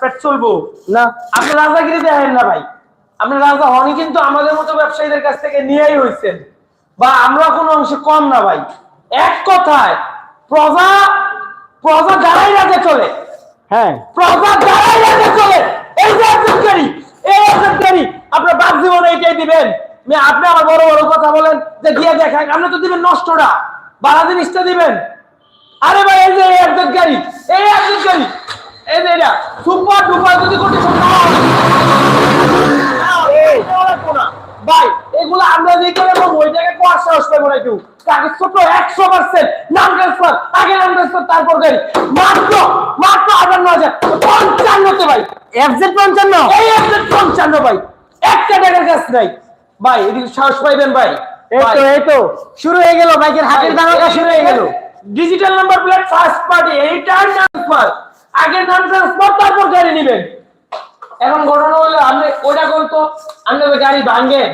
পেট চলবো। না। আপনি রাজাগিরি দেখেন না ভাই। আপনি রাজা হনই কিন্তু আমাদের মতো ব্যবসায়ীদের কাছ থেকে নিয়েই হয়েছেন বা আমরা কোনো অংশে কম না ভাই। এক কথায় প্রজা প্রজা যারাই রাজে চলে হ্যাঁ। প্রজা যারাই রাজে চলে এই যে আজকারি এই আজকারি আপনার বাদ জীবনে এইটাই দিবেন। আপনি আমার বড় বড় কথা বলেন যে দিয়ে দেখান আপনি তো দিবেন নষ্টটা বাড়া জিনিসটা দিবেন। আরে ভাই এই যে এই আজকারি এই আজকারি এই যে এটা সুপার ডুপার যদি কোটি ভাই এগুলো আমরা যে করে এবং ওই কোয়ার সাহস পাবো না কেউ। কাগজ ছোট একশো পার্সেন্ট নাম ট্রান্সফার আগে নাম ট্রান্সফার তারপর গাড়ি। মাত্র মাত্র আটান্ন হাজার। পঞ্চান্নতে ভাই। এফজেড পঞ্চান্ন? এই একটা পঞ্চান্ন ভাই। একটা টাকার কাছ নাই। ভাই এদিকে সাহস পাইবেন ভাই। এই তো এই তো। শুরু হয়ে গেল বাইকের হাতের শুরু হয়ে গেল। Digital number plate first party এইটার ট্রান্সফার আগে নাম ট্রান্সফার তারপর গাড়ি নেবেন। এখন ঘটনা হলো আপনি ওটা করতো আপনি গাড়ি ভাঙ্গেন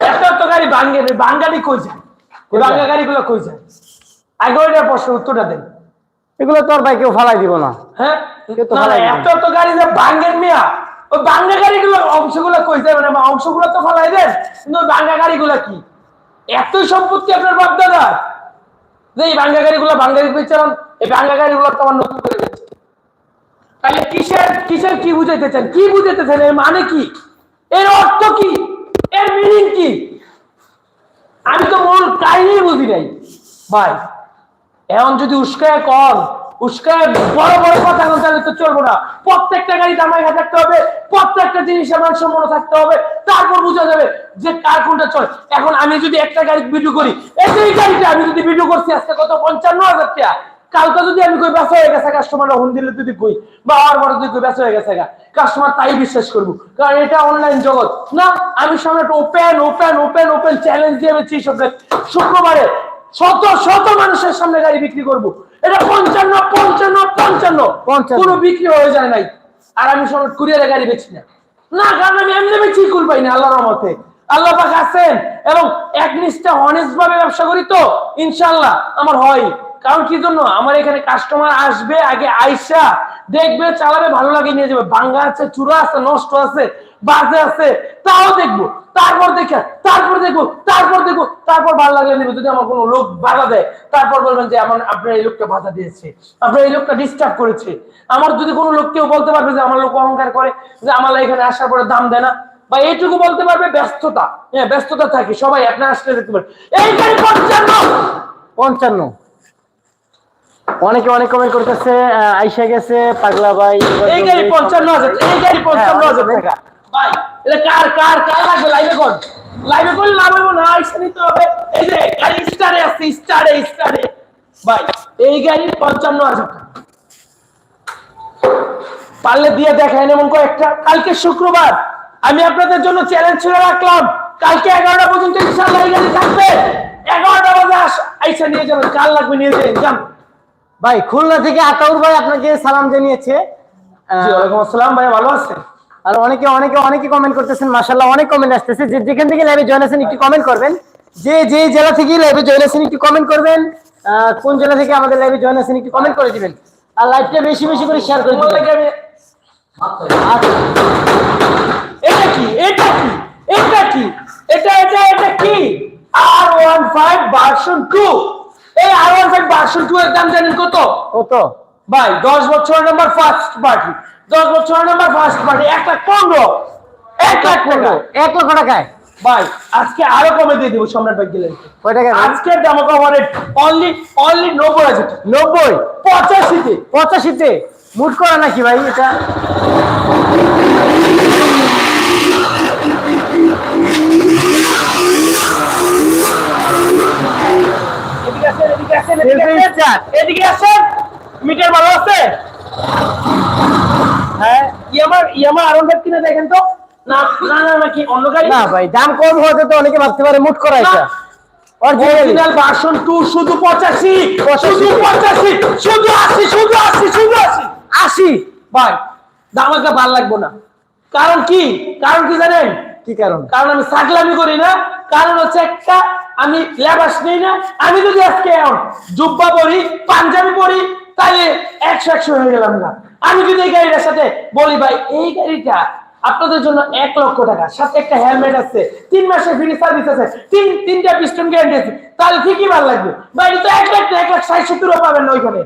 একটা তো গাড়ি ভাঙ্গেন ওই কই যায়? ভাঙ্গা গাড়িগুলো কই যায়? আগে ওইটা প্রশ্ন উত্তরটা দেন। এগুলো তোর বাইকেও ফালাই দিব না। হ্যাঁ? কেউ তো। এত গাড়ি যে ভাঙ্গেন মিয়া ওই গাড়িগুলো অংশগুলো কই যাবে না অংশগুলো তো ফালাই দেন কিন্তু ওই গাড়িগুলো কি? এত সম্পত্তি আপনার বাপ দাদা যে এই ভাঙ্গা গাড়িগুলো গাড়ি চালান এই ভাঙ্গা গাড়িগুলো তো আমার নতুন করে তাহলে কিসের কিসের কি বুঝাইতেছেন? কি বুঝাইতেছেন? এর মানে কি? এর অর্থ কি? এর মিনিং কি? আমি তো মূল কাহিনী বুঝি নাই। ভাই, এখন যদি উস্কায় কর, উস্কায় বড় বড় কথা বলতে তাহলে তো চলবো না। প্রত্যেকটা গাড়ি দামাই থাকতে হবে, প্রত্যেকটা জিনিসের মান সম্মান থাকতে হবে। তারপর বোঝা যাবে যে কার কোনটা চলে। এখন আমি যদি একটা গাড়ি ভিডিও করি এই গাড়িটা আমি যদি ভিডিও করছি, আজকে কত? পঞ্চান্ন হাজার টাকা। কালকে যদি আমি কই ব্যস্ত হয়ে গেছে কাস্টমাররা হুন দিলে যদি কই বা আর বড় যদি কই ব্যস্ত হয়ে গেছে কাস্টমার তাই বিশ্বাস করব। কারণ এটা অনলাইন জগৎ। না আমি সামনে একটা open open open open challenge দিয়ে সব শুক্রবারে শত শত মানুষের সামনে গাড়ি বিক্রি করব। এটা পঞ্চান্ন পঞ্চান্ন পঞ্চান্ন। কোনো বিক্রি হয়ে যায় নাই। আর আমি সময় কুরিয়ারে গাড়ি বেচি না। না কারণ আমি এমনি বেচি কুল পাই না আল্লাহর রহমতে। আল্লাহ পাক আছেন। এবং একনিষ্ঠা অনেস্ট ভাবে ব্যবসা করি তো ইনশাল্লাহ আমার হয়। কারণ কি জন্য? আমার এখানে কাস্টমার আসবে, আগে আইসা দেখবে, চালাবে, ভালো লাগে নিয়ে যাবে। ভাঙ্গা আছে চূড়া আছে, নষ্ট আছে, বাজে আছে, তাও দেখব। তারপর দেখে, তারপর দেখব তারপর দেখব, তারপর ভালো লাগলে নিবে। যদি আমার কোনো লোক বাধা দেয়, তারপর বলবেন যে, আমার, আপনার এই লোকটা বাধা দিয়েছে, আপনার এই লোকটা ডিস্টার্ব করেছে। আমার যদি কোনো লোক কেউ বলতে পারবে যে, আমার লোক অহংকার করে, যে আমার এখানে আসার পরে দাম দেয় না। বা এইটুকু বলতে পারবে, ব্যস্ততা। হ্যাঁ ব্যস্ততা থাকে, সবাই আপনার আসলে দেখতে পারে। এইখানে পঞ্চান্ন! পঞ্চান্ন। অনেকে অনেক কমেন্ট করতেছে আইসা গেছে পাগলা ভাই এই গাড়ি পঞ্চান্ন হাজার এই গাড়ি পঞ্চান্ন হাজার। হ্যাঁ, টাকা। ভাই এটা কার কার কার লাগবে লাইভে কোন? লাইভে করলে লাভ হইব না আইসা নিতে হবে। এই যে গাড়ি স্টারে আছে স্টারে স্টারে ভাই এই গাড়ি পঞ্চান্ন হাজার টাকা। পারলে দিয়ে দেখায় এমন কয়েকটা কালকে শুক্রবার আমি আপনাদের জন্য চ্যালেঞ্জ ছুড়ে রাখলাম। কালকে এগারোটা পর্যন্ত ইনশাল্লাহ এই গাড়ি থাকবে। এগারোটা বাজে আইসা নিয়ে যাবেন। কাল লাগবে নিয়ে যাবেন? যান। ভাই খুলনা থেকে আতাউর ভাই আপনাকে সালাম জানিয়েছে। ওয়ালাইকুম আসসালাম ভাই ভালো আছেন? আর অনেকে অনেকে অনেকে কমেন্ট করতেছেন মাশাআল্লাহ অনেক কমেন্ট আসতেছে। যে যেখান থেকে লাইভে জয়েন আছেন একটু কমেন্ট করবেন। যে যে জেলা থেকে লাইভে জয়েন আছেন একটু কমেন্ট করবেন। কোন জেলা থেকে আমাদের লাইভে জয়েন আছেন একটু কমেন্ট করে দিবেন। আর লাইভটা বেশি বেশি করে শেয়ার করে দিবেন। আচ্ছা। এটা কি? এটা কি? এটা কি? এটা এটা এটা কি? R one five version two এই R one five version two এর দাম জানেন কত? ও তো ভাই দশ বছর নাম্বার ফার্স্ট পার্টি দশ বছর নাম্বার ফার্স্ট পার্টি এক লাখ পনেরো। এক লাখ পনেরো। এক লক্ষ টাকায়? ভাই আজকে আরও কমে দিয়ে দিব সম্রাট ভাই গেলেন। কয় টাকা? আজকের দাম কমারে অনলি অনলি নব্বই টাকা। নব্বই? পঁচাশিতে। পঁচাশিতে? মুট করা নাকি ভাই এটা? এদিকে আসেন মিটার ভালো আছে? হ্যাঁ ইয়ামা ইয়ামা আরন ভাই দেখেন তো। না না না নাকি অন্য গাড়ি? না ভাই দাম কম হতে তো অনেকে ভাবতে পারে মুট করা এটা। অরিজিনাল অরিজিনাল ভার্সন 2 শুধু 85 85 শুধু 85 শুধু 80 শুধু 80 শুধু 80 আশি? ভাই দাম একটা ভালো লাগবে না। কারণ কি? কারণ কি জানেন? কি কারণ? কারণ আমি সাকলামি করি না। কারণ হচ্ছে একটা আমি লেবাস নেই না আমি যদি আজকে জুব্বা পরি পাঞ্জাবি পরি তাহলে একশো একশো হয়ে গেলাম না। আমি যদি এই গাড়িটার সাথে বলি ভাই এই গাড়িটা আপনাদের জন্য এক লক্ষ টাকা সাথে একটা হেলমেট আছে তিন মাসের ফ্রি সার্ভিস আছে তিন তিনটা পিস্টন গ্যারান্টি আছে তাহলে ঠিকই ভালো লাগবে। ভাই তো এক লাখ এক লাখ ষাট সত্তরও পাবেন না ওইখানে।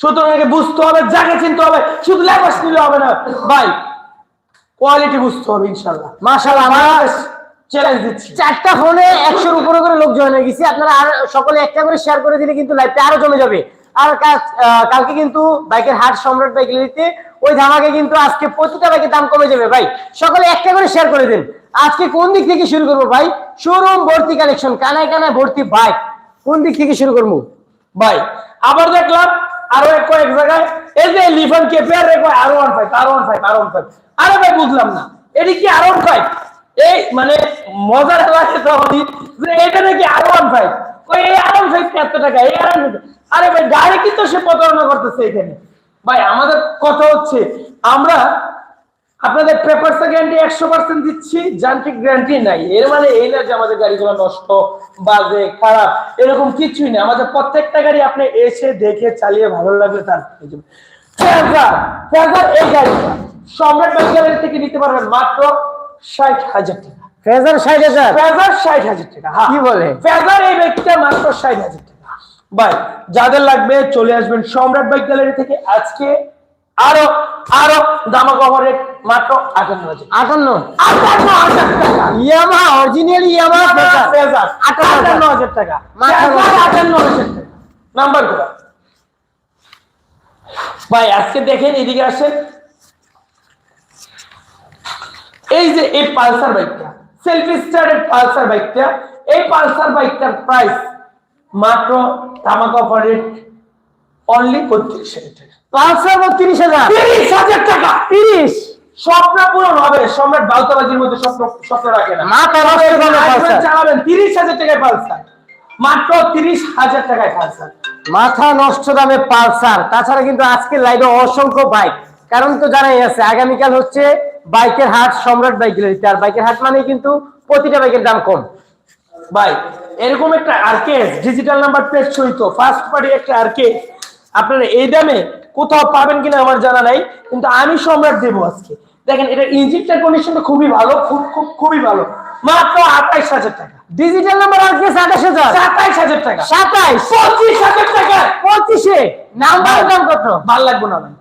সুতরাং বুঝতে হবে জায়গা চিনতে হবে শুধু লেবাস নিলে হবে না। ভাই কোয়ালিটি বুঝতে হবে ইনশাল্লাহ আমরা- চ্যালেঞ্জ দিচ্ছি। চারটা ফোনে একশোর উপরে করে লোক জয়েন হয়ে গেছে। আপনারা আর সকলে একটা করে শেয়ার করে দিলে কিন্তু লাইভটা আরও জমে যাবে। আর কালকে কিন্তু বাইকের হাট সম্রাট বাইক লিতে ওই ধামাকে কিন্তু আজকে প্রতিটা বাইকের দাম কমে যাবে। ভাই সকলে একটা করে শেয়ার করে দিন। আজকে কোন দিক থেকে শুরু করব ভাই? শোরুম ভর্তি কালেকশন কানায় কানায় ভর্তি বাইক কোন দিক থেকে শুরু করব? ভাই আবার দেখলাম আরও এক কয়েক জায়গায় এই যে লিফান কে pair R one five R one five R one five আরে ভাই বুঝলাম না। এটি কি আর ওয়ান ফাইভ এই মানে মজার লাগে তো আমি যে এটা নাকি আর ওয়ান ফাইভ ওই এই আর ওয়ান ফাইভ এত টাকা? এই আর আরে ভাই গাড়ি কি তো সে প্রতারণা করতেছে এখানে। ভাই, আমাদের কথা হচ্ছে, আমরা আপনাদের পেপার গ্যারান্টি একশো পার্সেন্ট দিচ্ছি, যান্ত্রিক গ্যারান্টি নাই। এর মানে এই না যে আমাদের গাড়িগুলো নষ্ট, বাজে, খারাপ, এরকম কিছুই না। আমাদের প্রত্যেকটা গাড়ি আপনি এসে দেখে চালিয়ে ভালো লাগলে তার এই গাড়িটা। সম্রাট বাইক থেকে নিতে পারবেন? মাত্র ষাট হাজার টাকা। ফেজার ষাট হাজার? ফেজার ষাট হাজার টাকা হ্যাঁ। কি বলে? ফেজার এই ব্যক্তিটা মাত্র ষাট হাজার টাকা। ভাই যাদের লাগবে চলে আসবেন সম্রাট বাইক গ্যালারি থেকে। আজকে আরও আরও দামা কভারের মাত্র আটান্ন হাজার আটান্ন? আটান্ন হাজার টাকা। ইয়ামা অরিজিনাল ইয়ামা ফেজার আটান্ন হাজার। টাকা। নষ্ট। আটান্ন হাজার। টাকা। নাম্বার করা ভাই আজকে দেখেন এদিকে আসেন। এই যে এই পালসার বাইকটা সেলফি স্টারের পালসার বাইকটা এই পালসার বাইকটার প্রাইস মাত্র তামাক অফারের অনলি পঁয়ত্রিশ হাজার টাকা। পাঁচশো বত্রিশ হাজার? তিরিশ হাজার টাকা! তিরিশ? স্বপ্ন পূরণ হবে সম্রাট বাউতাবাজির মধ্যে স্বপ্ন স্বপ্ন রাখে না। পালসার। চালাবেন তিরিশ হাজার টাকায় পালসার। মাত্র তিরিশ হাজার টাকায় পালসার। মাথা নষ্ট দামে পালসার। তাছাড়া কিন্তু আজকে লাইভে অসংখ্য বাইক কারণ তো জানাই আছে আগামীকাল হচ্ছে বাইকের হাট সম্রাট বাইক গ্যালারিতে আর বাইকের হাট মানে কিন্তু প্রতিটা বাইকের দাম কম। ভাই এরকম একটা আরকেস ডিজিটাল নাম্বার প্লেট সহিত ফার্স্ট পার্টি একটা আরকেস আপনারা এই দামে কোথাও পাবেন কিনা আমার জানা নাই কিন্তু আমি সম্রাট দেবো আজকে। দেখেন এটা ইঞ্জিনটার কন্ডিশনটা খুবই ভালো খুব খুব খুবই ভালো। মাত্র আঠাইশ হাজার টাকা। ডিজিটাল নাম্বার আজকে সাতাশ হাজার। সাতাইশ হাজার টাকা। সাতাইশ? পঁচিশ হাজার টাকা। পঁচিশে? নাম্বারের দাম কত? ভালো লাগবে না ভাই।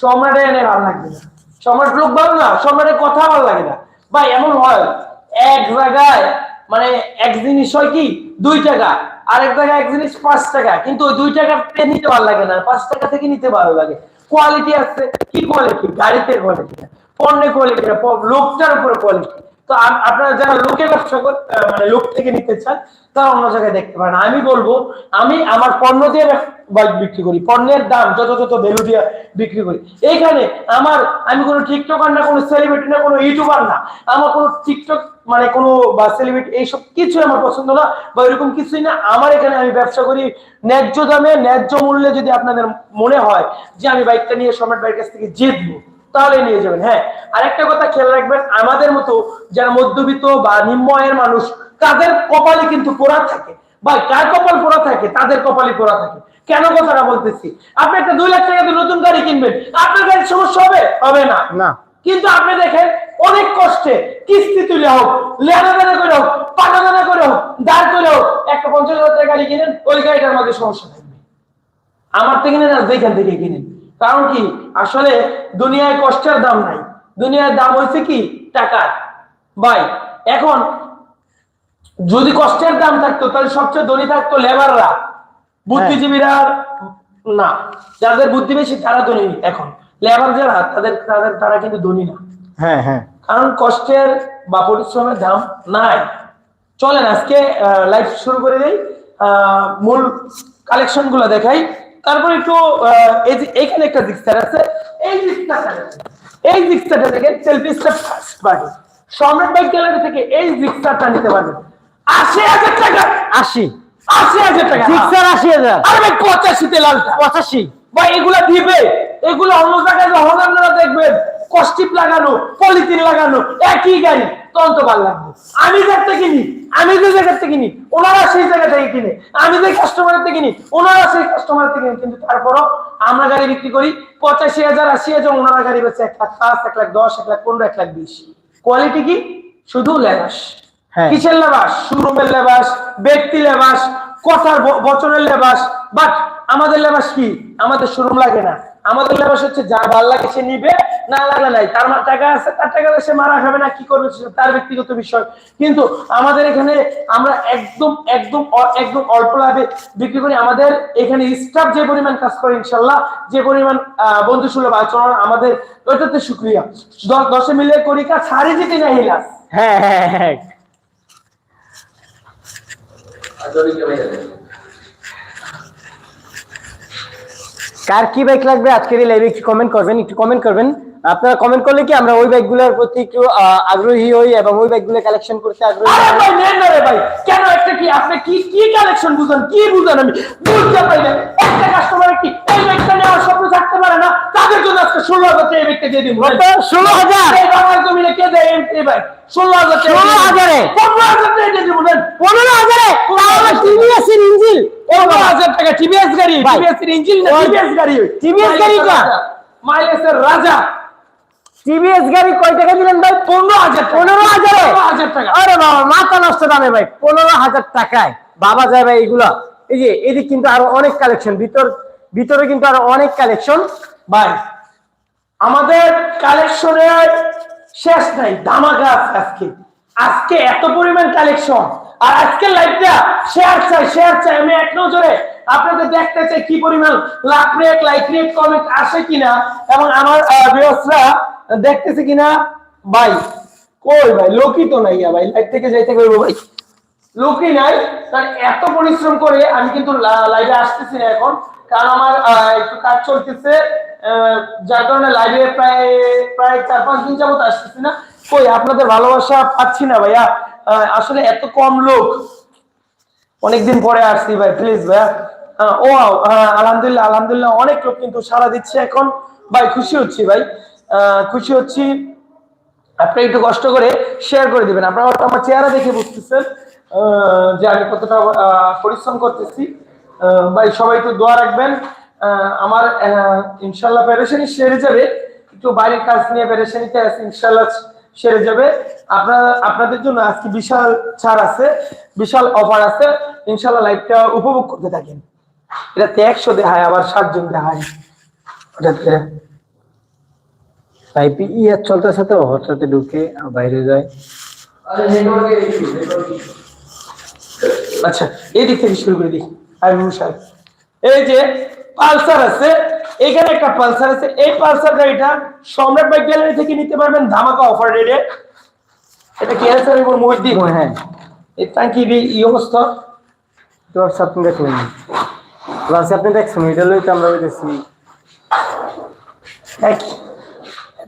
সম্রাটে এনে ভালো লাগবে না। সম্রাট লোক ভালো না সম্রাটের কথা ভালো লাগে না। ভাই, এমন হয়, এক জায়গায় মানে এক জিনিস হয় কি, দুই টাকা, আরেক জায়গায় এক জিনিস পাঁচ টাকা, কিন্তু ওই দুই টাকা নিতে ভালো লাগে না, পাঁচ টাকা থেকে নিতে ভালো লাগে। কোয়ালিটি আছে, কি কোয়ালিটি গাড়িতে কোয়ালিটি পণ্যের কোয়ালিটি লোকটার উপরে কোয়ালিটি তো আপ- আপনারা যারা লোকের ব্যবসা মানে লোক থেকে নিতে চান, তারা অন্য জায়গায় দেখতে পারেন। আমি বলব, আমি আমার পণ্য দিয়ে বিক্রি করি, পণ্যের দাম যথাযথ ভ্যালু দিয়ে বিক্রি করি। এইখানে আমার, আমি কোনো টিকটকার না, কোনো সেলিব্রিটি না, কোনো ইউটিউবার না। আমার কোনো টিকটক মানে কোনো বা সেলিব্রিটি এইসব কিছু আমার পছন্দ না, বা এরকম কিছুই না। আমার এখানে আমি ব্যবসা করি ন্যায্য দামে, ন্যায্য মূল্যে যদি আপনাদের মনে হয় যে আমি বাইকটা নিয়ে সম্রাট বাইকের কাছ থেকে জিতবো। তাহলে নিয়ে যাবেন। হ্যাঁ আরেকটা কথা খেয়াল রাখবেন আমাদের মতো যারা মধ্যবিত্ত বা নিম্ন আয়ের মানুষ তাদের কপালে কিন্তু পোড়া থাকে। বা কার কপাল পোড়া থাকে? তাদের কপালে পোড়া থাকে। কেন কথাটা বলতেছি? আপনি একটা দুই লাখ টাকা নতুন গাড়ি কিনবেন আপনার গাড়ির সমস্যা হবে? হবে না। না। কিন্তু আপনি দেখেন অনেক কষ্টে কিস্তি তুলে হোক লেনা দেনা করে হোক পাটা দেনা করে হোক দাঁড় করে হোক একটা পঞ্চাশ হাজার টাকা গাড়ি কিনেন ওই গাড়িটার মধ্যে সমস্যা থাকবে। আমার থেকে কিনেন আর যেখান থেকে কিনেন। কারণ কি? আসলে দুনিয়ায় কষ্টের দাম নাই। দুনিয়ার দাম হয়েছে কি? টাকার। ভাই এখন যদি কষ্টের দাম থাকতো তাহলে সবচেয়ে ধনী থাকতো লেবাররা বুদ্ধিজীবীরা না। যাদের বুদ্ধি বেশি তারা ধনী এখন। লেবার যারা তাদের তাদের তারা কিন্তু ধনী না। হ্যাঁ হ্যাঁ। কারণ কষ্টের বা পরিশ্রমের দাম নাই। চলেন আজকে লাইভ শুরু করে দেই। আহ, মূল কালেকশনগুলো দেখাই। তারপর একটু এই যে এখানে একটা জিক্সার আছে এই জিক্সারটা এই জিক্সারটা selfie step first Samrat bike gallery থেকে এই জিক্সারটা নিতে পারবেন। আশি হাজার টাকা। আশি। আশি হাজার টাকা। আশি হাজার। আরে ভাই পঁচাশিতে লালটা পঁচাশি। বা এগুলা দিবে। এগুলো অন্য জায়গায় যখন আপনারা দেখবেন কস্টিপ লাগানো পলিথিন লাগানো একই গাড়ি তখন তো ভালো লাগবে। আমি যাতে কিনি আমি যে জায়গাতে কিনি ওনারা সেই জায়গা থেকে কিনে আমি যে কাস্টমারের থেকে কিনি ওনারা সেই কাস্টমারের থেকে কিনে কিন্তু তারপরও আমরা গাড়ি বিক্রি করি পঁচাশি হাজার আশি হাজার ওনারা গাড়ি বেচে এক লাখ পাঁচ এক লাখ দশ এক লাখ পনেরো এক লাখ বিশ। কোয়ালিটি কি? শুধু লেবাস। হ্যাঁ। কিসের লেবাস? শোরুমের লেবাস ব্যক্তি লেবাস কথার বচনের লেবাস। বাট আমাদের লেবাস কি? আমাদের শোরুম লাগে না। আমাদের লেবাস হচ্ছে যা ভালো লাগে সে নিবে না লাগলে নাই। তার টাকা আছে তার টাকা সে মারা খাবে না কি করবে তার ব্যক্তিগত বিষয়। কিন্তু আমাদের এখানে আমরা একদম একদম একদম অল্প লাভে বিক্রি করি। আমাদের এখানে স্টাফ যে পরিমাণ কাজ করে ইনশাল্লাহ যে পরিমাণ আহ, বন্ধু সুলভ আচরণ আমাদের ওইটাতে শুক্রিয়া। দ- দশে মিলে করি কাজ সারি যেতে না হিলাস হ্যাঁ হ্যাঁ হ্যাঁ। কার কি বাইক লাগবে আজকের এই লাইভে একটু কমেন্ট করবেন একটু কমেন্ট করবেন। আপনারা কমেন্ট করলে কি আমরা ওই বাইকগুলোর প্রতি একটু আগ্রহী হই এবং ওই বাইকগুলো কালেকশন করতে আগ্রহী আরে ভাই নেন না রে ভাই। কেন একটা কি আপনি কি কি কালেকশন বুঝেন? কি বুঝেন আমি? বুঝতে পারি না। একটা কাস্টমার কি এই ব্যাগটা নেওয়ার স্বপ্ন থাকতে পারে না? তাদের জন্য আজকে ষোলো হাজার টাকা এই ব্যাগটা দিয়ে দিব। কত? 16,000? এই বাংলার জমিনে কে দেয় এই ভাই ষোলো হাজার টাকা 16,000 এ? পনেরো হাজার টাকা দিয়ে দিব নেন। পনেরো হাজারে? তাহলে টিভিএস এর ইঞ্জিন পনেরো হাজার টাকা টিভিএস গাড়ি টিভিএস ইঞ্জিন টিভিএস গাড়ি? TVS গাড়িটা? মাইলেজের রাজা টিভিএস গাড়ি কয় টাকা দিলেন ভাই? পনেরো হাজার পনেরো হাজারে? হাজার টাকা। আরে বাবা মাথা নষ্ট দামে ভাই পনেরো হাজার টাকায়। বাবা যায় ভাই এগুলা এই যে এদিক কিন্তু আরও অনেক কালেকশন ভিতর ভিতরে কিন্তু আরও অনেক কালেকশন ভাই আমাদের কালেকশনের শেষ নাই ধামাকা আছে আজকে। আজকে এত পরিমাণ কালেকশন আর আজকের লাইভটা শেয়ার চাই শেয়ার চাই। আমি এক নজরে আপনাদের দেখতে চাই কি পরিমাণ love rate like rate comment আসে কিনা এবং আমার বিয়সরা দেখতেছে কিনা? ভাই, কই ভাই? লোকই তো নাই ভাই। লাইভ থেকে যাইতে ভাই। লোকই নাই। কারণ এত পরিশ্রম করে আমি কিন্তু লাইভে আসতেছি না এখন। কারণ আমার একটু কাজ চলতেছে। যার কারণে লাইভে প্রায় প্রায় চার পাঁচ দিন যাবত আসতেছি না। কই, আপনাদের ভালোবাসা পাচ্ছি না ভাইয়া। আসলে এত কম লোক। অনেকদিন পরে আসছি ভাই প্লিজ ভাইয়া ও আলহামদুলিল্লাহ আলহামদুলিল্লাহ অনেক লোক কিন্তু সারা দিচ্ছে এখন। ভাই, খুশি হচ্ছি ভাই। খুশি হচ্ছি। আপনি একটু কষ্ট করে শেয়ার করে দিবেন। আপনারা আমার চেহারা দেখে বুঝতেছেন যে আমি কতটা পরিশ্রম করতেছি। ভাই, সবাই একটু দোয়া রাখবেন। আমার ইনশাল্লাহ পেরেশানি সেরে যাবে। একটু বাইরের কাজ নিয়ে পেরেশানিতে আছে, ইনশাল্লাহ। সেরে যাবে। আপনারা আপনাদের জন্য আজকে বিশাল ছাড় আছে বিশাল অফার আছে। ইনশাল্লাহ লাইফটা উপভোগ করতে থাকেন। এটাতে একশো দেখায় আবার ষাটজন দেখায়। ইয়ার চলতেছে তো হঠাৎ ঢুকে বাইরে যায়। আচ্ছা এই দিক থেকে শুরু করে দিই। আমি এই যে পালসার আছে এখানে একটা পালসার আছে। এই পালসার গাড়িটা সম্রাট বাইক গ্যালারি থেকে নিতে পারবেন ধামাকা অফার রেটে এটা কি আছে এবং মহিদ্দিন। হ্যাঁ এই টাঙ্কি এই অবস্থা। তোর আপনি দেখলেন প্লাস আপনি দেখছেন এটা লইতে আমরা বলতেছি।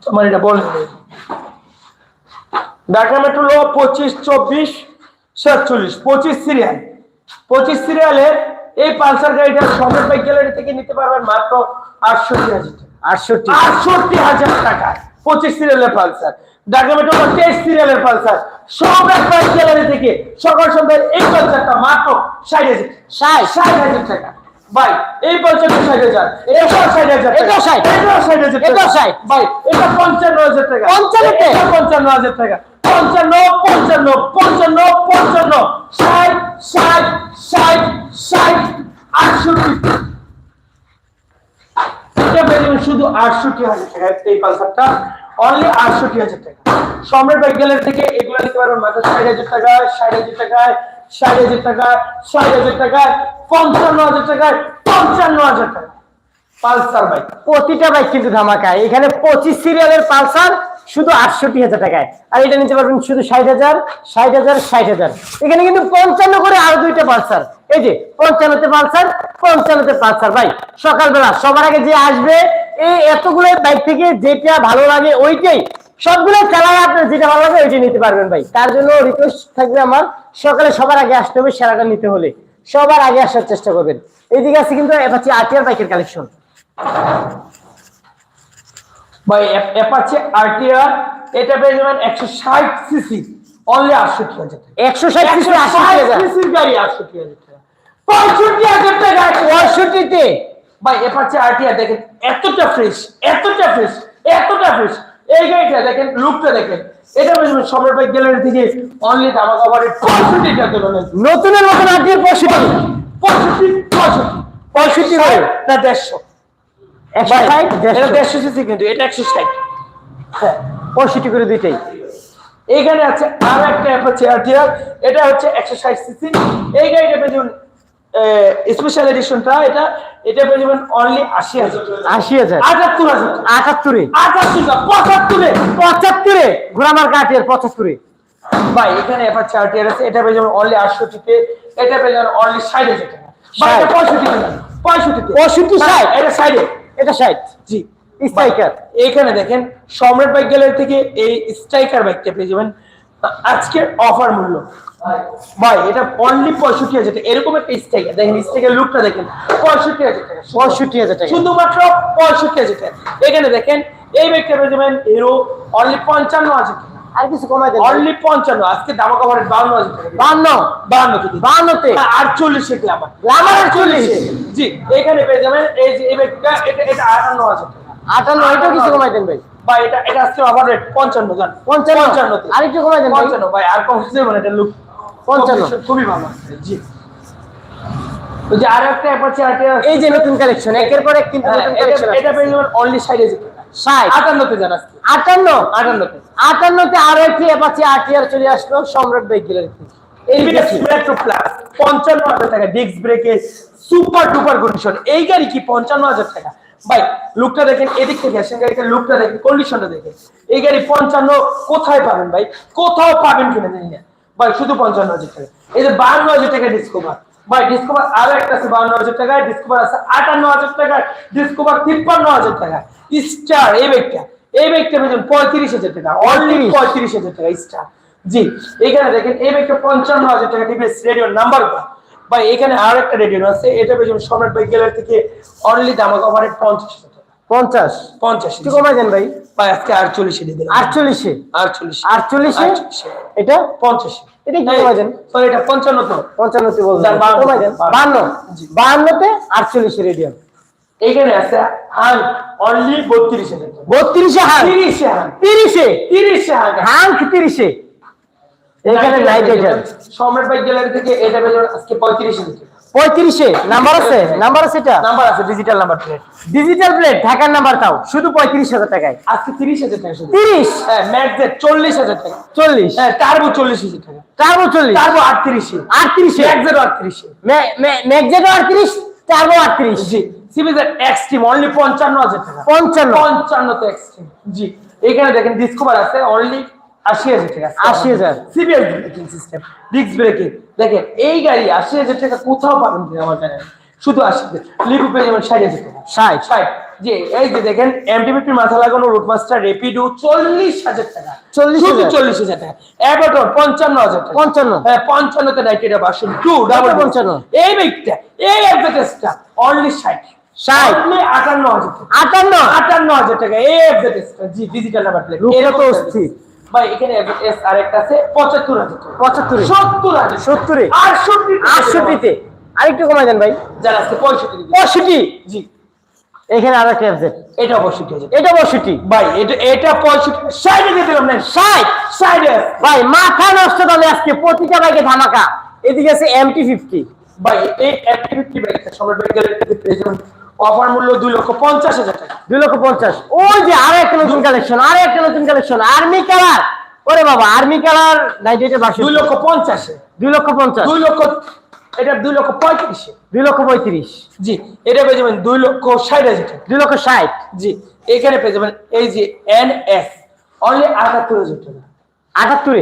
তোমার এটা বল ঢাকা মেট্রো ল পঁচিশ চব্বিশ সাতচল্লিশ পঁচিশ সিরিয়াল পঁচিশ সিরিয়ালে এই পালসার গাড়িটা সম্রাট বাইক গ্যালারি থেকে নিতে পারবেন মাত্র আটষট্টি হাজার টাকা। আটষট্টি। আটষট্টি হাজার টাকা। পঁচিশ সিরিয়ালের পালসার। ঢাকা মেট্রো তেইশ সিরিয়ালের পালসার। বাইক গ্যালারি থেকে সকাল সন্ধ্যায় এই পালসারটা মাত্র ষাট হাজার ষাট। ষাট হাজার টাকা। ভাই এই ষাট হাজার। ষাট হাজার ষাট। ষাট ষাট। ভাই এটা পঞ্চান্ন হাজার টাকা। পঞ্চান্ন? পঞ্চান্ন হাজার টাকা। পঞ্চান্ন পঞ্চান্ন পঞ্চান্ন পঞ্চান্ন। ষাট ষাট ষাট ষাট, আটষট্টি। শুধু আটষট্টি হাজার টাকা। এই পালসারটা অনলি আটষট্টি হাজার টাকা। সম্রাট বাইক থেকে এগুলো নিতে পারবেন মাত্র ষাট হাজার টাকায়, ষাট হাজার টাকায়, ষাট হাজার টাকায়, ষাট হাজার টাকায়, পঞ্চান্ন হাজার টাকায়, পঞ্চান্ন হাজার টাকা পালসার বাইক। পালসার শুধু আটষট্টি হাজার নিতে পারবেন শুধু পঞ্চান্ন করে দুইটা সকালবেলা, সবার আগে যে আসবে এই এতগুলো বাইক থেকে যেটা ভালো লাগে ওইটাই। সবগুলো চালায় আপনার যেটা ভালো লাগে ওইটাই নিতে পারবেন ভাই। তার জন্য রিকোয়েস্ট থাকবে আমার, সকালে সবার আগে আসতে হবে, সেরাটা নিতে হলে। সবার আগে আসার চেষ্টা করবেন। এইদিকে আছে কিন্তু আটিয়ার বাইকের কালেকশন ভাই অ্যাপাচে আরটিআর এটা পেয়ে যাবেন একশো ষাট সিসি। অনলি আটষট্টি হাজার টাকা। একশো ষাট সিসি সিসির গাড়ি আটষট্টি হাজার টাকা। পঁয়ষট্টি হাজার টাকা পঁয়ষট্টিতে? ভাই এপাচ্ছে আরটিআর দেখেন এতটা ফ্রেশ এতটা ফ্রেশ এতটা ফ্রেশ এই গাড়িটা দেখেন লুকটা দেখেন। এটা বুঝবেন সম্রাট ভাই গ্যালারি থেকে অনলি দামা কভারের পঁয়ষট্টি টাকা নতুনের নতুন আটিয়ার পঁয়ষট্টি। পঁয়ষট্টি পঁয়ষট্টি। পঁয়ষট্টি করে না দেড়শো একশো ভাই, ষাট এটা দেড়শো। সিসি কিন্তু এটা একশো ষাট। হ্যাঁ পঁয়ষট্টি করে দুইটাই। এইখানে আছে আর একটা অ্যাপ হচ্ছে আরটিআর এটা হচ্ছে একশো ষাট সিসি। এই গাড়িটা পেয়ে যাবেন স্পেশাল এডিশনটা এটা এটা পেয়ে যাবেন অনলি আশি হাজার। আশি হাজার। আটাত্তর হাজার। আটাত্তরে। আটাত্তর না পঁচাত্তরে। পঁচাত্তরে। ঘোরামার কাটিয়ার পঁচাত্তরে। ভাই এখানে এবার চার্টিয়ার আছে এটা পেয়ে যাবেন অনলি আটষট্টিতে এটা পেয়ে যাবেন অনলি ষাট হাজার টাকা। পঁয়ষট্টি পঁয়ষট্টি, ষাট। এটা সাইডে এটা ষাট। জি। স্ট্রাইকার এইখানে দেখেন সম্রাট বাইক গ্যালারি থেকে এই স্ট্রাইকার বাইকটা পেয়ে যাবেন। আজকের অফার মূল্য। ভাই এটা অনলি পঁয়ষট্টি হাজার টাকা। এরকম একটা স্ট্রাইকার দেখেন স্ট্রাইকার লুকটা দেখেন পঁয়ষট্টি হাজার টাকা। পঁয়ষট্টি হাজার টাকা। শুধুমাত্র পঁয়ষট্টি হাজার টাকা। এখানে দেখেন এই বাইকটা পেয়ে যাবেন হিরো অনলি পঞ্চান্ন হাজার টাকা। আর কিছু কমাই দেন। অনলি পঞ্চান্ন আজকে দাম কভারে বাউন্ন হাজার টাকা। বান্ন বাউন্ন থেকে বান্নতে আটচল্লিশে গ্লামার গ্ল্যামার 48 জি এখানে পেয়ে যাবেন এই যে এই ব্যাগটা এটা এটা আটান্ন হাজার টাকা। আটান্ন এটাও কিছু কমাই দেন ভাই। বা এটা এটা আজকে আবার রেট পঞ্চান্ন জান। পঞ্চান্ন? পঞ্চান্নতে। আরেকটু কমাই দেন ভাই। পঞ্চান্ন ভাই আর কম হচ্ছে মানে এটা লুক পঞ্চান্ন। খুবই ভালো জি। আর একটা এই যে নতুন কালেকশন একের পর এক কিন্তু হ্যাঁ, নতুন এটা কালেকশন এটা পেয়ে যাবেন অনলি ষাট হাজার টাকা ষাট আটান্নতে আটান্ন? আটান্নতে। আটান্নতে আরও একটি অ্যাপাচি আটিয়ার চলে আসলো সম্রাট পঞ্চান্ন হাজার টাকা ডিস্ক ব্রেকে সুপার ডুপার কন্ডিশন এই গাড়ি কি পঞ্চান্ন হাজার টাকা? ভাই লুকটা দেখেন এদিক থেকে আসেন গাড়িটা লুকটা দেখেন কন্ডিশনটা দেখেন। এই গাড়ি পঞ্চান্ন কোথায় পাবেন ভাই? কোথাও পাবেন কিনা জানি না। ভাই শুধু পঞ্চান্ন হাজার টাকা। এই যে বান্ন হাজার টাকা ডিসকভার ভাই ডিসকভার আরও একটা আছে বান্ন হাজার টাকা ডিসকভার আছে আটান্ন হাজার টাকায় ডিসকভার তিপ্পান্ন হাজার টাকা স্টার এই ব্যাগটা এই ব্যাগটা পেয়েছেন পঁয়ত্রিশ হাজার টাকা অনলি পঁয়ত্রিশ। হাজার টাকা স্টার জি এখানে দেখেন এই ব্যাগটা পঞ্চান্ন হাজার টাকা টিভিএস রেডিও নাম্বার ভাই এখানে আর একটা রেডিও আছে এটা পেয়েছেন সম্রাট গ্যালারি থেকে অনলি দামা কভারে পঞ্চাশ হাজার টাকা। পঞ্চাশ। পঞ্চাশ কমাই দেন ভাই ভাই। আজকে আটচল্লিশে দিয়ে দিলাম। আটচল্লিশে? আটচল্লিশ। আটচল্লিশে? এটা পঞ্চাশে। এটা কি কমাই সরি এটা পঞ্চান্ন তো। বাহান্ন। বাহান্নতে আটচল্লিশে রেডিয়াম। এখানে আছে হাং অনলি বত্রিশ বত্রিশে হাং তিরিশে হাং তিরিশে? তিরিশে হাং হাং তিরিশে। এখানে night rider Samrat bike gallery থেকে এটা পেয়ে আজকে পঁয়ত্রিশ। পঁয়ত্রিশে নাম্বার আছে? নাম্বার আছে এটা? নাম্বার আছে digital number plate digital plate ঢাকার নাম্বার তাও শুধু পঁয়ত্রিশ হাজার টাকায়। আজকে তিরিশ হাজার টাকা তিরিশ? হ্যাঁ ম্যাক্সের চল্লিশ হাজার টাকা। চল্লিশ? হ্যাঁ টার্বো চল্লিশ হাজার টাকা। টার্বো চল্লিশ? টার্বো আটত্রিশে। আটত্রিশে? ম্যাক্সেরও আটত্রিশে। ম্যাকজেটো আটত্রিশ টার্বো আটত্রিশ। জি সিবিজের এক্সট্রিম অনলি পঞ্চান্ন হাজার টাকা। পঞ্চান্ন। পঞ্চান্ন তো এক্সট্রিম জি। এখানে দেখেন ডিসকভার আছে অনলি আশি হাজার টাকা 80,000 CBS braking system disc braking. দেখেন এই গাড়ি আশি হাজার টাকা কোথাও পাবেন কিনা আমার জানেন শুধু আশি লিপু পেয়ে যাবেন ষাট হাজার টাকা। ষাট। ষাট। জি এই যে দেখেন এমটিবিপি মাথা লাগানো রুটমাস্টার রেপিডো চল্লিশ হাজার টাকা। 40,000 শুধু চল্লিশ হাজার টাকা। অ্যাবাটর পঞ্চান্ন হাজার টাকা। পঞ্চান্ন। হ্যাঁ পঞ্চান্নতে নাইট্রেটা বাসন টু ডাবল পঞ্চান্ন। এই ব্যক্তিটা এই অ্যাডভার্টাইজটা অনলি ষাট। আটান্ন হাজার টাকা। আটান্ন? আটান্ন হাজার টাকা এই অ্যাডভার্টাইজটা জি ডিজিটাল নাম্বার প্লেট রূপটা তো অস্থির। ভাই এখানে আছে আরেকটু কমাই দেন ভাই। যারা। জি। আর একটা এটা অবশ্যই হাজার এটা পঁয়ষট্টি? ভাই এটা এটা দিয়ে দিলাম না ভাই মাথা নষ্ট তাহলে আজকে প্রতিটা বাইকে ধামাকা। এদিকে আছে এমটি ফিফটি ভাই এই অ্যাক্টিভিটি ব্যাগটা সম্রাট ব্যাগ গ্যালারিতে প্রেজেন্ট অফার মূল্য দুই লক্ষ পঞ্চাশ হাজার টাকা। দুই লক্ষ পঞ্চাশ। ওই যে আরও একটা নতুন কালেকশন আরও একটা নতুন কালেকশন আর্মি কালার ওরে বাবা আর্মি কালার নাইট বাসন দুই লক্ষ পঞ্চাশে। দুই লক্ষ পঞ্চাশ। দুই লক্ষ এটা দুই লক্ষ পঁয়ত্রিশে। দুই লক্ষ পঁয়ত্রিশ। জি এটা পেয়ে যাবেন দুই লক্ষ ষাট হাজার দুই লক্ষ ষাট। জি এখানে পেয়ে যাবেন এই যে এন এস অনলি আটাত্তর হাজার টাকা। আটাত্তরে।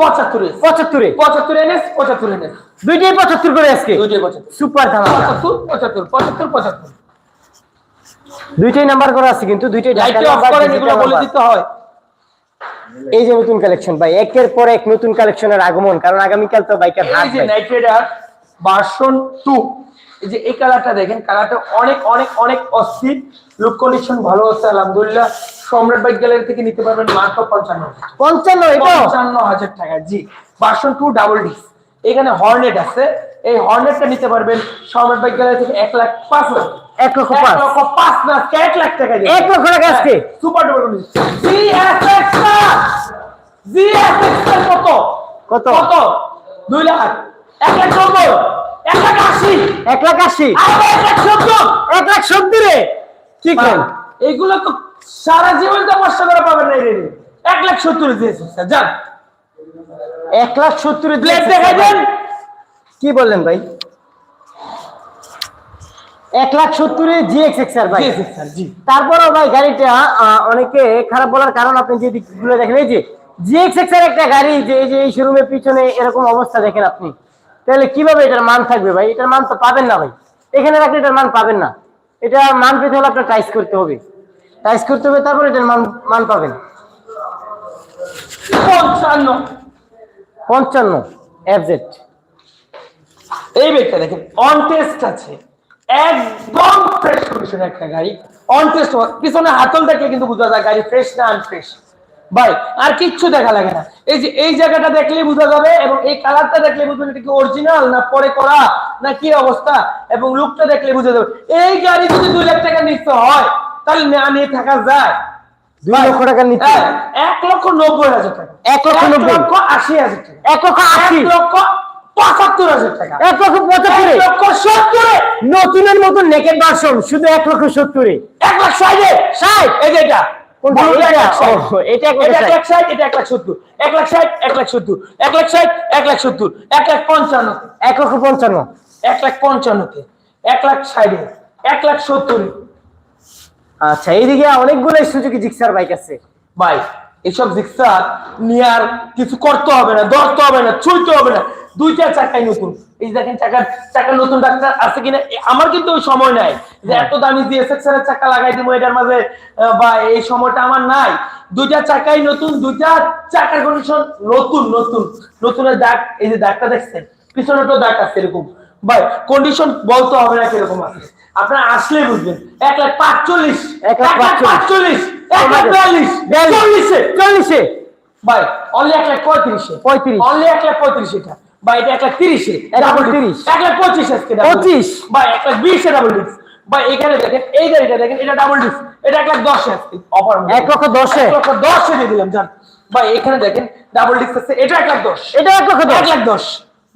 পঁচাত্তর। পঁচাত্তরে। পঁচাত্তর এনএস পঁচাত্তর এনএস দুইটাই পঁচাত্তর করে আজকে। দুইটাই পঁচাত্তর। সুপার ধামা পঁচাত্তর পঁচাত্তর পঁচাত্তর পঁচাত্তর। দুইটাই নাম্বার করা আছে কিন্তু দুইটাই এগুলো বলে দিতে হয়। এই যে নতুন কালেকশন ভাই একের পর এক নতুন কালেকশনের আগমন কারণ আগামীকাল তো বাইকের হাট ভার্সন টু এই যে এই কালারটা দেখেন কালারটা অনেক অনেক অনেক অস্থির। লুক কন্ডিশন ভালো আছে আলহামদুলিল্লাহ। সম্রাট বাইক গ্যালারি থেকে নিতে পারবেন মাত্র পঞ্চান্ন পঞ্চান্ন পঞ্চান্ন হাজার টাকা জি। ভার্সন টু ডাবল ডিস এখানে হর্নেট আছে। এই হর্নেটটা নিতে পারবেন সম্রাট বাইক গ্যালারি থেকে এক লাখ পাঁচ লাখ এক লক্ষ পাঁচ। লক্ষ পাঁচ লাখ এক লাখ টাকা দিয়ে। এক লক্ষ টাকা আজকে? হ্যাঁ, super duper condition GSX GSX কত? কত? কত? দুই লাখ। এক লাখ এক লাখ আশি। এক লাখ আশি। এক লাখ সত্তর এক লাখ সত্তরে কি করেন এইগুলো তো সারা জীবন তো কষ্ট করে পাবেন না এই এক লাখ সত্তর দিয়েছে যান। এক লাখ সত্তরে প্লেট দেখাই দেন কি বললেন ভাই? এক লাখ সত্তরে জিএক্স এক্সার ভাই। তারপরেও ভাই গাড়িটা অনেকে খারাপ বলার কারণ আপনি যে দিকগুলো দেখেন এই যে জিএক্স এক্সের একটা গাড়ি যে এই যে এই শোরুমের পিছনে এরকম অবস্থা দেখেন আপনি। তাহলে কীভাবে এটার মান থাকবে ভাই? এটার মান তো পাবেন না ভাই। এখানে রাখলে এটার মান পাবেন না। এটা মান পেতে হলে আপনার টাইস করতে হবে। টাইস করতে হবে তারপর এটার মান মান পাবেন। পঞ্চান্ন। পঞ্চান্ন এফজেড এই ব্যাগটা দেখেন অন টেস্ট আছে। একদম ফ্রেশ কন্ডিশন একটা গাড়ি। অন টেস্ট পিছনে হাতল দেখলে কিন্তু বোঝা যায় গাড়ি ফ্রেশ না আনফ্রেশ ভাই আর কিচ্ছু দেখা লাগে না। এই যে এই জায়গাটা দেখলেই বোঝা যাবে এবং এই কালারটা দেখলে বুঝবেন এটা কি অরিজিনাল না পরে করা না কি অবস্থা এবং লুকটা দেখলে বুঝা যাবে। এই গাড়ি যদি দুই লাখ টাকা নিতে হয় তাহলে না নিয়ে থাকা যায়। দুই লক্ষ টাকা নিতে হ্যাঁ, এক লক্ষ নব্বই হাজার টাকা। এক লক্ষ নব্বই। লক্ষ আশি হাজার টাকা। এক লক্ষ আশি? লক্ষ পঁচাত্তর হাজার টাকা। এক লক্ষ পঁচাত্তরে? এক লক্ষ সত্তরে? নতুনের মতন নেকেট ভার্সন শুধু এক লক্ষ সত্তরে? এক লাখ ষাটে? ষাট? এই যে এটা। এটা? এক লাখ ষাট। এটা এক লাখ এটা এক ষাট। লাখ ষাট, এটা এক লাখ সত্তর। এক লাখ ষাট এক লাখ সত্তর। এক লাখ ষাট এক লাখ সত্তর। এক লাখ পঞ্চান্ন। এক লক্ষ পঞ্চান্ন। এক লাখ পঞ্চান্নতে। এক লাখ ষাটে। এক লাখ সত্তরে। আচ্ছা এইদিকে অনেকগুলো সুজুকি জিক্সার বাইক আছে। ভাই এসব রিক্সা নিয়ে আর কিছু করতে হবে না ধরতে হবে না ছুঁইতে হবে না। দুইটা চাকাই নতুন। এই যে দেখেন চাকার চাকার নতুন ডাক্তার আছে কিনা আমার কিন্তু ওই সময় নাই। যে এত দামি জিএসএক্স এর চাকা লাগাই দিব এটার মাঝে বা এই সময়টা আমার নাই। দুইটা চাকাই নতুন দুইটা চাকার কন্ডিশন নতুন নতুন। নতুনের দাগ এই যে দাগটা দেখছেন পিছনে তো দাগ আছে এরকম। ভাই কন্ডিশন বলতে হবে না কীরকম আছে। আপনারা আসলে বুঝবেন এক লাখ পাঁচচল্লিশ এক লাখ পাঁচচল্লিশ। এক লাখ বিয়াল্লিশ বিয়াল্লিশ। চল্লিশে। চল্লিশে। ভাই অনলি এক লাখ পঁয়ত্রিশে। পঁয়ত্রিশ। অনলি এক লাখ পঁয়ত্রিশ এটা। ভাই এটা এক লাখ তিরিশে ডাবল তিরিশ। এক লাখ পঁচিশ আজকে পঁচিশ। লাখ বিশে ডাবল ডিস্ক ভাই এখানে দেখেন এই গাড়িটা দেখেন এটা ডাবল ডিস্ক এটা এক লাখ দশে আজকে অফার এক লক্ষ দশে? এক লক্ষ দশে দিয়ে দিলাম জান। ভাই এখানে দেখেন ডাবল ডিস্ক আছে এটা এক লাখ দশ। এটা এক লক্ষ এক লাখ দশ।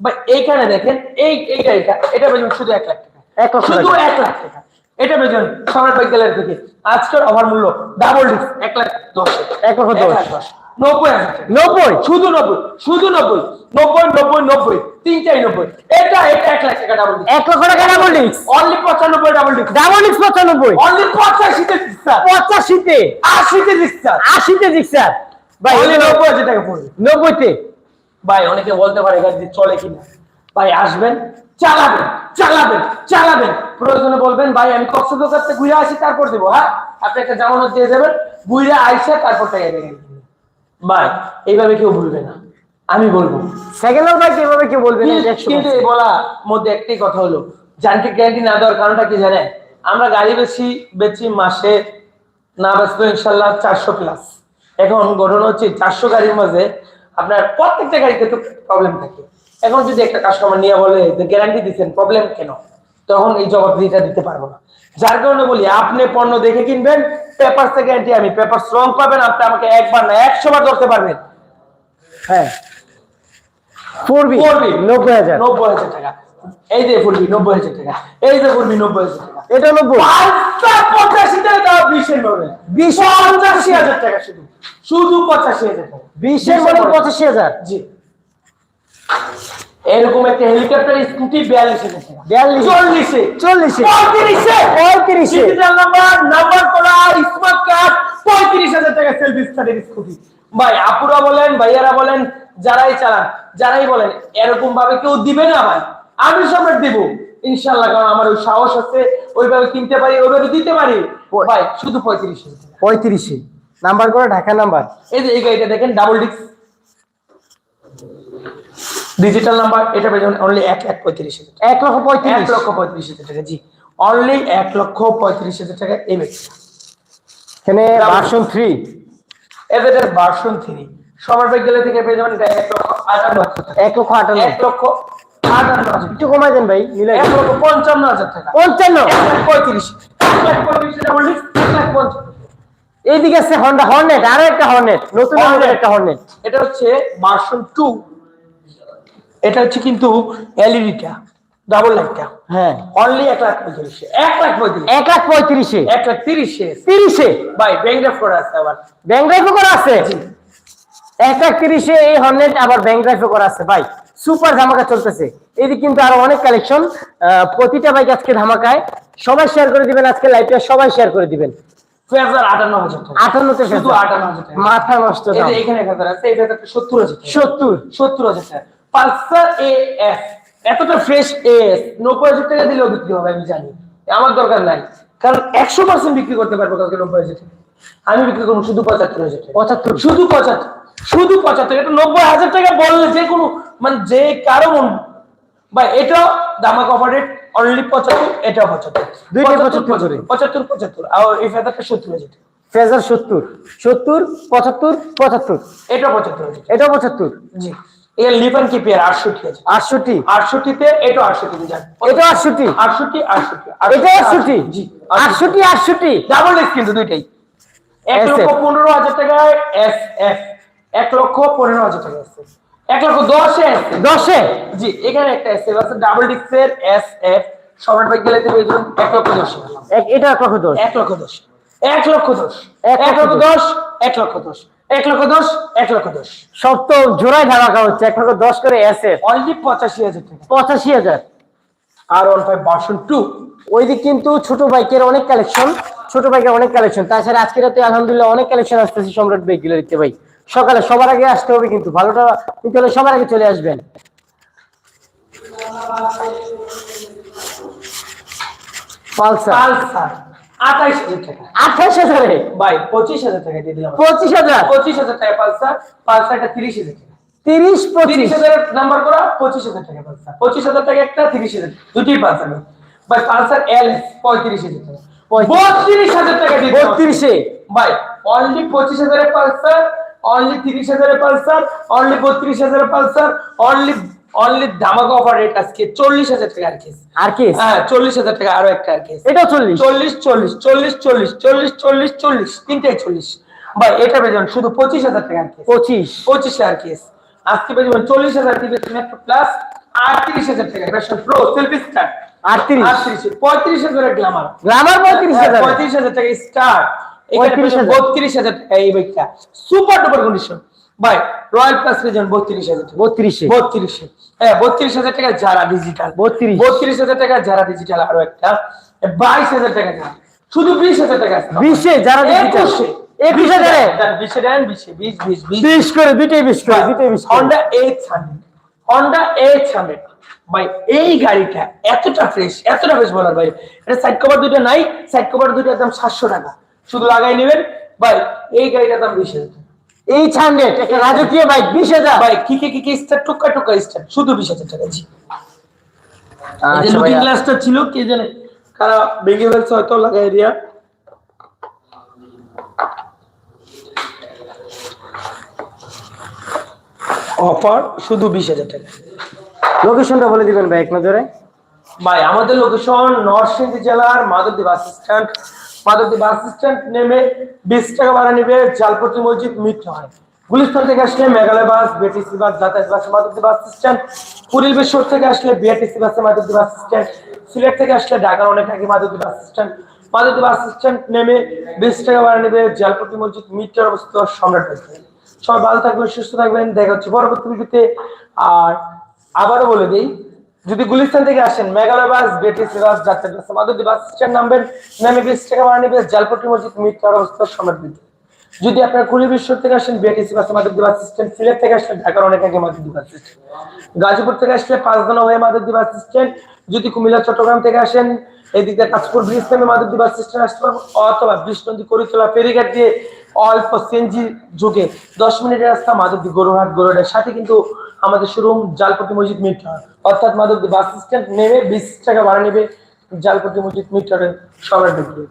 ভাই এইখানে দেখেন এই এই গাড়িটা এটা বেজন শুধু এক লাখ টাকা। শুধু এক লাখ টাকা। এটা বেজন সম্রাট থেকে। আজকের অফার মূল্য ডাবল ডিস্ক এক লাখ দশ এক লক্ষ দশ। নব্বই নব্বই? শুধু নব্বই শুধু নব্বই। নব্বই নব্বই নব্বই তিনটাই নব্বই। এটা এটা এক লাখ টাকা ডাবল এক লক্ষ টাকা ডাবল ডিস্ক অনলি পঁচানব্বই ডাবল ডিস্ক ডাবল ডিস্ক পঁচানব্বই? অনলি পঁচাশিতে ডিস্ক পঁচাশিতে? আশিতে ডিস্ক আশিতে জিক্সার ভাই অনলি নব্বই হাজার টাকা পড়বে। নব্বইতে? ভাই অনেকে বলতে পারে গাড়ি চলে কিনা। ভাই আসবেন চালাবেন চালাবেন চালাবেন। প্রয়োজনে বলবেন ভাই আমি কক্সবাজার থেকে ঘুরে আসি তারপর দেবো হ্যাঁ? আপনি একটা জামানত দিয়ে দেবেন ঘুরে আইসে তারপর টাকা দেবেন। ভাই এইভাবে কেউ ভুলবে না। আমি বলব। সেকেন্ড হ্যান্ড বাইক এভাবে কি বলবেন কিন্তু- এটা কিন্তু বলা মধ্যে একটাই কথা হলো যান্ত্রিক গ্যারান্টি না দেওয়ার কারণটা কি জানেন? আমরা গাড়ি বেশি বেচি মাসে না বেচবো ইনশাল্লাহ চারশো প্লাস এখন ঘটনা হচ্ছে চারশো গাড়ির মাঝে আপনার প্রত্যেকটা গাড়িতে তো প্রবলেম থাকে। এখন যদি একটা কাস্টমার নিয়ে বলে যে গ্যারান্টি দিচ্ছেন প্রবলেম কেন? তখন এই জবাবদিহিটা দিতে পারব না। যার কারণে বলি আপনি পণ্য দেখে কিনবেন পেপার গ্যারান্টি আমি পেপার স্ট্রং পাবেন আপনি আমাকে একবার না একশো বার ধরতে পারবেন। হ্যাঁ। ফোর বি করবি নব্বই হাজার। নব্বই হাজার টাকা। এই যে ফুলবি নব্বই হাজার টাকা। এই যে ফুলবি নব্বই হাজার টাকা। এটা নব্বই? পঁচাশি টাকা দাও বিশের মডেল। বিশ পঁচাশি হাজার টাকা শুধু। শুধু পঁচাশি হাজার টাকা। বিশের মডেল। পঁচাশি হাজার? জি। এরকম একটা হেলিকপ্টার স্কুটি বিয়াল্লিশ। চল্লিশে। চল্লিশে। পঁয়ত্রিশে। পঁয়ত্রিশে। ডিজিটাল নাম্বার নাম্বার করা স্মার্ট কার্ড পঁয়ত্রিশ হাজার টাকা সেলফি স্টার্টের স্কুটি ভাই আপুরা বলেন ভাইয়ারা বলেন যারাই চালান যারাই বলেন এরকম ভাবে কেউ দিবে না ভাই। আমি সম্রাট দিব। ইনশাল্লাহ কারণ আমার ওই সাহস আছে ওইভাবে কিনতে পারি ওইভাবে দিতে পারি। ভাই শুধু পঁয়ত্রিশ। পঁয়ত্রিশে। নাম্বার করে ঢাকা নাম্বার। এই যে এই গাড়িটা দেখেন ডাবল ডিস্ক ডিজিটাল নাম্বার এটা পেয়ে যাবেন অনলি এক লাখ পঁয়ত্রিশ হাজার এক লক্ষ পঁয়ত্রিশ। এক লক্ষ পঁয়ত্রিশ হাজার টাকা জি। অনলি এক লক্ষ পঁয়ত্রিশ হাজার টাকা এই ব্যাগটা এখানে ভার্সন থ্রি এদের ভার্সন থ্রি সবার ব্যাগ গেলে থেকে পেয়ে যাবেন এক লক্ষ আটান্ন হাজার এক লক্ষ আটান্ন। এক লক্ষ আটান্ন হাজার একটু কমাই দেন ভাই মিলাই এক লক্ষ পঞ্চান্ন হাজার টাকা। পঞ্চান্ন? এক লাখ পঁয়ত্রিশ। এক লাখ পঁয়ত্রিশ হাজার বললি এক লাখ পঞ্চান্ন। এইদিকে আছে হন্ডা হর্নেট আরও একটা হর্নেট নতুন। একটা হর্নেট এটা হচ্ছে ভার্সন টু এটা হচ্ছে কিন্তু এলইডিটা ডাবল লাইটটা হ্যাঁ। অনলি এক লাখ পঁয়ত্রিশে। এক লাখ পঁয়ত্রিশ। এক লাখ পঁয়ত্রিশে। এক লাখ তিরিশে। তিরিশে? ভাই ব্যাংক করা আছে আবার। ব্যাংক ড্রাইভও করা আছে? এক লাখ তিরিশে এই হর্নেট আবার ব্যাংক করা আছে। ভাই সুপার ধামাকা চলতেছে। এদিকে কিন্তু আরও অনেক কালেকশন প্রতিটা বাইক আজকে ধামাকায়। সবাই শেয়ার করে দিবেন আজকে লাইভটা সবাই শেয়ার করে দিবেন। মাথা নষ্ট সত্তর সত্তর। সত্তর হাজার পালসার এ এস এতটা ফ্রেশ এ এস নব্বই হাজার টাকা দিলেও বিক্রি হবে আমি জানি। আমার দরকার নাই। কারণ একশো পার্সেন্ট বিক্রি করতে পারব কালকে নব্বই হাজার টাকা। আমি বিক্রি করব শুধু পঁচাত্তর হাজার টাকা। পঁচাত্তর। শুধু পঁচাত্তর। শুধু পঁচাত্তর। এটা নব্বই হাজার টাকা বললে যে কোনো মানে যে কারও মন। বা এটাও দামাক অপারেট অনলি পঁচাত্তর এটা পঁচাত্তর। দুইটাই 75 করে। পঁচাত্তর পঁচাত্তর। আর এই ফেদারটা সত্তর হাজার টাকা। ফ্রেজার সত্তর। সত্তর পঁচাত্তর পঁচাত্তর। এটা পঁচাত্তর টাকা। পঁচাত্তর। জি। এর লিভার কি পেয়ার? 68 আছে। 68 68 তে এটা 68 তে যান এটা 68 68 68 এটা 68 জি 68 68 ডাবল এস কিন্তু দুইটাই। 1 লক্ষ 15 হাজার টাকায় এস এফ। 1 লক্ষ 15 হাজার টাকা আছে 1 লক্ষ 10 এস 10 এ জি এখানে একটা এস এফ আছে ডাবল ডিক্স এর এস এফ। সবার ভাই গেলে দেবে এজন্য 1 লক্ষ 10 এটা 1 লক্ষ 10 1 লক্ষ 10 1 লক্ষ 10 1 লক্ষ 10 1 লক্ষ 10 এক লক্ষ দশ এক লক্ষ দশ। সব তো জোড়ায় ধামাকা হচ্ছে এক লক্ষ দশ করে এসে অনলি পঁচাশি হাজার টাকা। পঁচাশি হাজার। R one five version two ওইদিক কিন্তু ছোট বাইকের অনেক কালেকশন ছোট বাইকের অনেক কালেকশন তাছাড়া আজকে রাতে আলহামদুলিল্লাহ অনেক কালেকশন আসতেছে সম্রাট বাইকগুলো দেখতে ভাই। সকালে সবার আগে আসতে হবে কিন্তু ভালোটা নিতে হলে সবার আগে চলে আসবেন। পালসার। পালসার। আঠাইশ হাজার টাকা। আঠাশ হাজারে? ভাই পঁচিশ হাজার টাকা দিয়ে দিলাম। পঁচিশ হাজার? পঁচিশ হাজার টাকা পালসার পালসারটা তিরিশ হাজার টাকা। তিরিশ পঁচিশ। হাজার নাম্বার করা পঁচিশ হাজার টাকা পালসার। পঁচিশ হাজার টাকা একটা তিরিশ হাজার দুটি পালসার ভাই পালসার এল পঁয়ত্রিশ হাজার টাকা। বত্রিশ হাজার টাকা দিয়ে। বত্রিশে? ভাই অনলি পঁচিশ হাজারের পালসার অনলি তিরিশ হাজারের পালসার অনলি বত্রিশ হাজারের পালসার অনলি অনলি ধামাকা অফার রেট আজকে চল্লিশ হাজার টাকা আর কেস আর কি হ্যাঁ চল্লিশ হাজার টাকা আরও একটা আর কেস এটাও চল্লিশ? চল্লিশ চল্লিশ চল্লিশ চল্লিশ চল্লিশ চল্লিশ চল্লিশ তিনটাই চল্লিশ। ভাই এটা বেজন শুধু পঁচিশ হাজার টাকা আর কেস পঁচিশ? পঁচিশ আর কেস আজকে বেজন চল্লিশ হাজার টিভিএস মেট্রো প্লাস আটত্রিশ হাজার টাকা। ভার্সন প্রো সেলফি স্টার আটত্রিশ? আটত্রিশ পঁয়ত্রিশ হাজারের গ্লামার গ্রামার পঁয়ত্রিশ হাজার পঁয়ত্রিশ হাজার টাকা স্টার হাজার। বত্রিশ হাজার টাকা এই বাইকটা সুপার ডুপার কন্ডিশন ভাই রয়্যাল প্লাস রেজন বত্রিশ হাজার টাকা। বত্রিশে। বত্রিশে। হ্যাঁ বত্রিশ হাজার টাকা যারা ডিজিটাল 32 বত্রিশ হাজার টাকা যারা ডিজিটাল আরও একটা। বাইশ হাজার টাকা যারা। শুধু বিশ হাজার টাকা। বিশে যারা digital। একুশে। একুশ হাজারে বিশে দেন বিশে বিশ বিশ বিশ। বিশ করে দুইটাই বিশ করে দুইটাই বিশ Honda eight hundred Honda eight hundred ভাই এই গাড়িটা এতটা ফ্রেশ এতটা ফ্রেশ বলার ভাই এটা সাইড কভার দুটো নাই সাইড কভার দুটো একদম সাতশো টাকা। শুধু লাগাই নেবেন। ভাই এই গাড়িটার দাম বিশ হাজার। এইট হান্ড্রেড একটা রাজকীয় বাইক বিশ হাজার। ভাই কি কি কি স্টার টুকা টুকা স্টার শুধু বিশ হাজার টাকা জি। যে আচ্ছা লুকিং গ্লাসটা ছিল কে জানে কারা ভেঙে ফেলছে হয়তো লাগাই দিয়া। অফার শুধু বিশ হাজার টাকা। লোকেশনটা বলে দিবেন ভাই এক নজরে। ভাই আমাদের লোকেশন নরসিংদী জেলার Madhabdi bus stand Madhabdi bus stand নেমে বিশ টাকা ভাড়া নেবে জালপতি মসজিদ মিট হয় গুলিস্তান থেকে আসলে মেঘালয় বাস বিএটিসি বাস, যাতায়াত বাস মাধবদী বাস স্ট্যান্ড। পুরীর বেশর থেকে আসলে বিএটিসি বাসে মাধবদী বাস স্ট্যান্ড। সিলেট থেকে আসলে ঢাকার অনেক আগে Madhabdi bus stand. Madhabdi bus stand নেমে বিশ টাকা ভাড়া নেবে জালপতি মসজিদ মিটার অবস্থিত সম্রাট। সবাই ভালো থাকবেন, সুস্থ থাকবেন। দেখা হচ্ছে পরবর্তী ভিডিওতে। আর আবারও বলে দিই যদি গুলিস্তান থেকে আসেন, মেঘালয় বাস বিটিসি বাস যাত্রা বাস মাধবদী বাস স্ট্যান্ড নামবেন, নামে বিশ টাকা ভাড়া নেবে জালপট্টি মসজিদ মিট করার অবস্থা সম্রাট যদি আপনার কুড়ি বিশ্বর থেকে আসেন বিআরটিসি বাসে মাধবদী বাস স্ট্যান্ড সিলেট থেকে আসলে ঢাকার অনেক আগে মাধবদী বাস স্ট্যান্ড গাজীপুর থেকে আসলে পাঁচদানা হয়ে মাধবদী বাস স্ট্যান্ড যদি কুমিল্লা, চট্টগ্রাম থেকে আসেন, এদিক দিয়ে কাঁচপুর ব্রিজ থেকে মাধবদী বাস স্ট্যান্ড আসতে পারব, অথবা বিষ্ণন্দী, করিতলা, ফেরিঘাট দিয়ে অল্প সিএনজি যুগে দশ মিনিটের রাস্তা মাধবদী গরুহাট গরুহাটের সাথে কিন্তু আমাদের শোরুম জালপতি মসজিদ মিটার অর্থাৎ মাদক বাস স্ট্যান্ড নেমে বিশ টাকা ভাড়া নেবে জালপতি মসজিদ মিটারে সবার ঢুকিয়ে